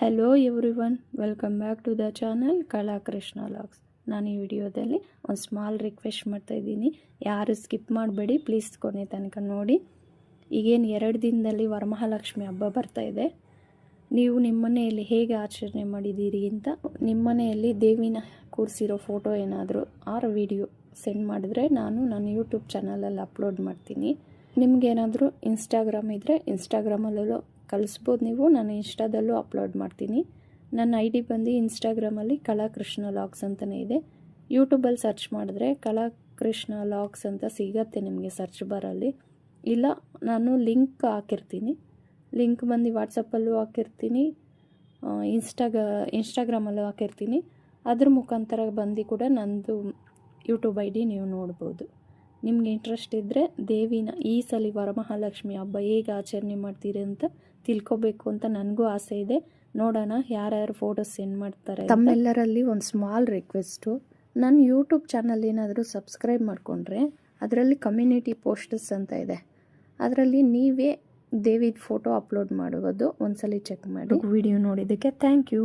Hello every one welcome back to the channel Krishna logs ನಾನು ಈ ವಿಡಿಯೋದಲ್ಲಿ ಒಂದು ಸ್ಮಾಲ್ ರಿಕ್ವೆಸ್ಟ್ ಮಾಡ್ತಾ ಇದ್ದೀನಿ. ಯಾರು ಸ್ಕಿಪ್ ಮಾಡಬೇಡಿ ಪ್ಲೀಸ್ ಕೊನೆ ತನಕ ನೋಡಿ. ಈಗೇನು ಎರಡು ದಿನದಲ್ಲಿ ವರಮಹಾಲಕ್ಷ್ಮಿ ಹಬ್ಬ ಬರ್ತಾ ಇದೆ. ನೀವು ನಿಮ್ಮ ಮನೆಯಲ್ಲಿ ಹೇಗೆ ಆಚರಣೆ ಮಾಡಿದ್ದೀರಿ ಅಂತ ನಿಮ್ಮ ಮನೆಯಲ್ಲಿ ದೇವಿನ ಕೂರಿಸಿರೋ ಫೋಟೋ ಏನಾದರೂ ಆರ್ ವಿಡಿಯೋ ಸೆಂಡ್ ಮಾಡಿದ್ರೆ ನಾನು ನನ್ನ ಯೂಟ್ಯೂಬ್ ಚಾನಲಲ್ಲಿ ಅಪ್ಲೋಡ್ ಮಾಡ್ತೀನಿ. ನಿಮಗೇನಾದರೂ ಇನ್ಸ್ಟಾಗ್ರಾಮ್ ಇದ್ದರೆ ಇನ್ಸ್ಟಾಗ್ರಾಮಲ್ಲೂ ಕಳಿಸ್ಬೋದು ನೀವು. ನಾನು ಇನ್ಸ್ಟಾದಲ್ಲೂ ಅಪ್ಲೋಡ್ ಮಾಡ್ತೀನಿ. ನನ್ನ ಐ ಡಿ ಬಂದು ಇನ್ಸ್ಟಾಗ್ರಾಮಲ್ಲಿ ಕಲಾಕೃಷ್ಣ ಲಾಗ್ಸ್ ಅಂತಲೇ ಇದೆ. ಯೂಟ್ಯೂಬಲ್ಲಿ ಸರ್ಚ್ ಮಾಡಿದ್ರೆ ಕಲಾಕೃಷ್ಣ ಲಾಗ್ಸ್ ಅಂತ ಸಿಗತ್ತೆ ನಿಮಗೆ ಸರ್ಚ್ ಬಾರಲ್ಲಿ ಇಲ್ಲ, ನಾನು ಲಿಂಕ್ ಹಾಕಿರ್ತೀನಿ. ಲಿಂಕ್ ಬಂದು ವಾಟ್ಸಪ್ಪಲ್ಲೂ ಹಾಕಿರ್ತೀನಿ. ಇನ್ಸ್ಟಾಗ ಇನ್ಸ್ಟಾಗ್ರಾಮಲ್ಲೂ ಹಾಕಿರ್ತೀನಿ. ಅದ್ರ ಮುಖಾಂತರ ಬಂದು ಕೂಡ ನಂದು ಯೂಟ್ಯೂಬ್ ಐ ಡಿ ನೀವು ನೋಡ್ಬೋದು. ನಿಮ್ಗೆ ಇಂಟ್ರೆಸ್ಟ್ ಇದ್ದರೆ ದೇವಿನ ಈ ಸಲ ವರಮಹಾಲಕ್ಷ್ಮಿ ಹಬ್ಬ ಹೇಗೆ ಆಚರಣೆ ಮಾಡ್ತೀರಿ ಅಂತ ತಿಳ್ಕೊಬೇಕು ಅಂತ ನನಗೂ ಆಸೆ ಇದೆ. ನೋಡೋಣ ಯಾರ್ಯಾರು ಫೋಟೋಸ್ ಸೆಂಡ್ ಮಾಡ್ತಾರೆ ತಮ್ಮೆಲ್ಲರಲ್ಲಿ ಒಂದು ಸ್ಮಾಲ್ ರಿಕ್ವೆಸ್ಟು ನನ್ನ ಯೂಟ್ಯೂಬ್ ಚಾನಲ್ ಏನಾದರೂ ಸಬ್ಸ್ಕ್ರೈಬ್ ಮಾಡಿಕೊಂಡ್ರೆ ಅದರಲ್ಲಿ ಕಮ್ಯುನಿಟಿ ಪೋಸ್ಟರ್ಸ್ ಅಂತ ಇದೆ. ಅದರಲ್ಲಿ ನೀವೇ ದೇವಿದ ಫೋಟೋ ಅಪ್ಲೋಡ್ ಮಾಡುವುದು ಒಂದ್ಸಲಿ ಚೆಕ್ ಮಾಡಿ. ವಿಡಿಯೋ ನೋಡಿದ್ದಕ್ಕೆ ಥ್ಯಾಂಕ್ ಯು